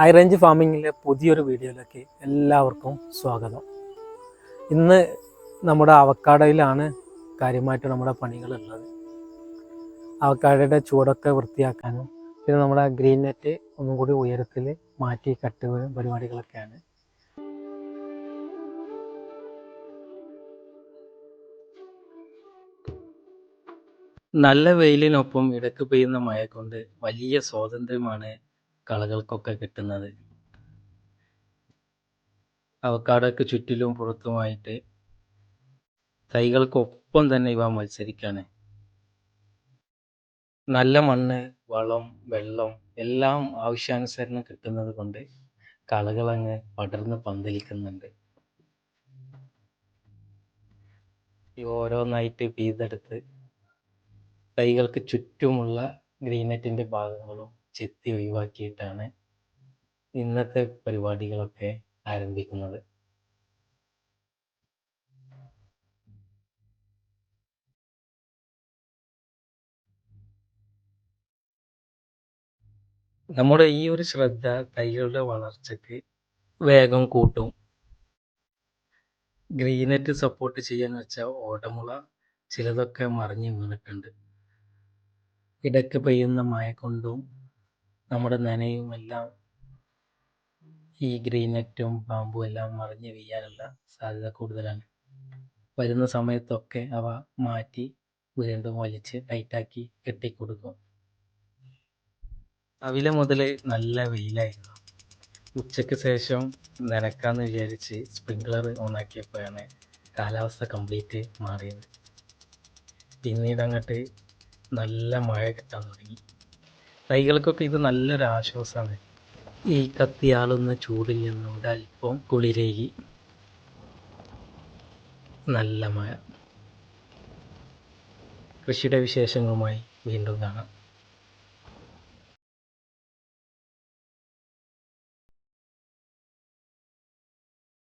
High range ഫാമിങ്ങിലെ പുതിയൊരു വീഡിയോയിലേക്ക് എല്ലാവർക്കും സ്വാഗതം. ഇന്ന് നമ്മുടെ അവക്കാടയിലാണ് കാര്യമായിട്ട് നമ്മുടെ പണികളുള്ളത്. അവക്കാടയുടെ ചൂടൊക്കെ വൃത്തിയാക്കാനും പിന്നെ നമ്മുടെ ഗ്രീൻ നെറ്റ് ഒന്നും കൂടി ഉയരത്തിൽ മാറ്റി കട്ടുകയും പരിപാടികളൊക്കെയാണ്. നല്ല വെയിലിനൊപ്പം ഇടയ്ക്ക് പെയ്യുന്ന മഴ കൊണ്ട് വലിയ സ്വാതന്ത്ര്യമാണ് കളകൾക്കൊക്കെ കിട്ടുന്നത്. അവക്കാടൊക്കെ ചുറ്റിലും പുറത്തുമായിട്ട് തൈകൾക്കൊപ്പം തന്നെ ഇവ മത്സരിക്കാണ്. നല്ല മണ്ണ് വളം വെള്ളം എല്ലാം ആവശ്യാനുസരണം കിട്ടുന്നത് കൊണ്ട് കളകളങ്ങ് പടർന്ന് പന്തലിക്കുന്നുണ്ട്. ഈ ഓരോന്നായിട്ട് വീതെടുത്ത് തൈകൾക്ക് ചുറ്റുമുള്ള ഗ്രീനെറ്റിന്റെ ഭാഗങ്ങളും ചെത്തി ഒഴിവാക്കിയിട്ടാണ് ഇന്നത്തെ പരിപാടികളൊക്കെ ആരംഭിക്കുന്നത്. നമ്മുടെ ഈ ഒരു ശ്രദ്ധ തൈകളുടെ വളർച്ചയ്ക്ക് വേഗം കൂട്ടും. ഗ്രീനെറ്റ് സപ്പോർട്ട് ചെയ്യാന്ന് വെച്ചാൽ ഓടമുള ചിലതൊക്കെ മറിഞ്ഞു വീണിട്ടുണ്ട്. ഇടയ്ക്ക് പെയ്യുന്ന മഴ കൊണ്ടും നമ്മുടെ നനയും എല്ലാം ഈ ഗ്രീനെറ്റും പാമ്പും എല്ലാം മറിഞ്ഞ് വീഴാനുള്ള സാധ്യത കൂടുതലാണ്. വരുന്ന സമയത്തൊക്കെ അവ മാറ്റി വീണ്ടും വലിച്ച് ടൈറ്റാക്കി കെട്ടിക്കൊടുക്കും. അവിലെ മുതൽ നല്ല വെയിലായിരുന്നു. ഉച്ചയ്ക്ക് ശേഷം നനക്കാന്ന് വിചാരിച്ച് സ്പ്രിങ്ക്ലർ ഓണാക്കിയപ്പോഴാണ് കാലാവസ്ഥ കംപ്ലീറ്റ് മാറിയത്. പിന്നീട് അങ്ങോട്ട് നല്ല മഴ കിട്ടാൻ തുടങ്ങി. തൈകൾക്കൊക്കെ ഇത് നല്ലൊരു ആശ്വാസമാണ് ഈ കത്തിയാളുന്ന ചൂടിൽ നിന്നും അല്പം കുളിരേകി. നല്ല മഴ. കൃഷിയുടെ വിശേഷങ്ങളുമായി വീണ്ടും കാണാം.